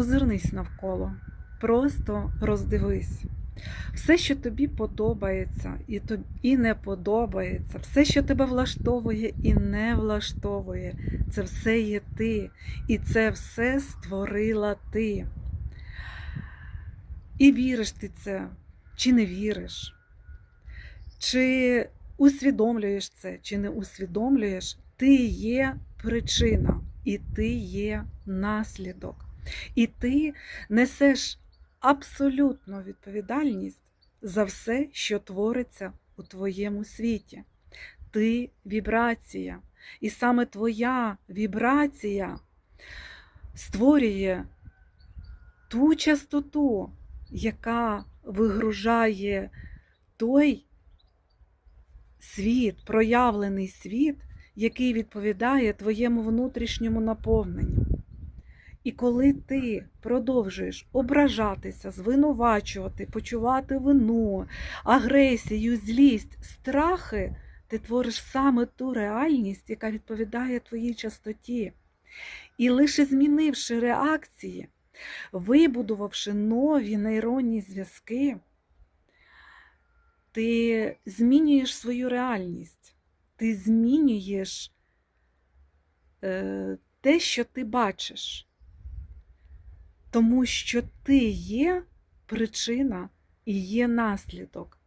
озирнись навколо, просто роздивись. Все, що тобі подобається і, то- і не подобається, все, що тебе влаштовує і не влаштовує, це все є ти. І це все створила ти. І віриш ти це, чи не віриш, чи усвідомлюєш це, чи не усвідомлюєш, ти є причина, і ти є наслідок. І ти несеш абсолютну відповідальність за все, що твориться у твоєму світі. Ти вібрація. І саме твоя вібрація створює ту частоту, яка вигружає той світ, проявлений світ, який відповідає твоєму внутрішньому наповненню. І коли ти продовжуєш ображатися, звинувачувати, почувати вину, агресію, злість, страхи, ти твориш саме ту реальність, яка відповідає твоїй частоті. І лише змінивши реакції, вибудувавши нові нейронні зв'язки, ти змінюєш свою реальність, ти змінюєш е, те, що ти бачиш. Тому що ти є причина і є наслідок.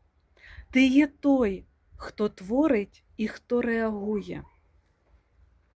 Ти є той, хто творить і хто реагує.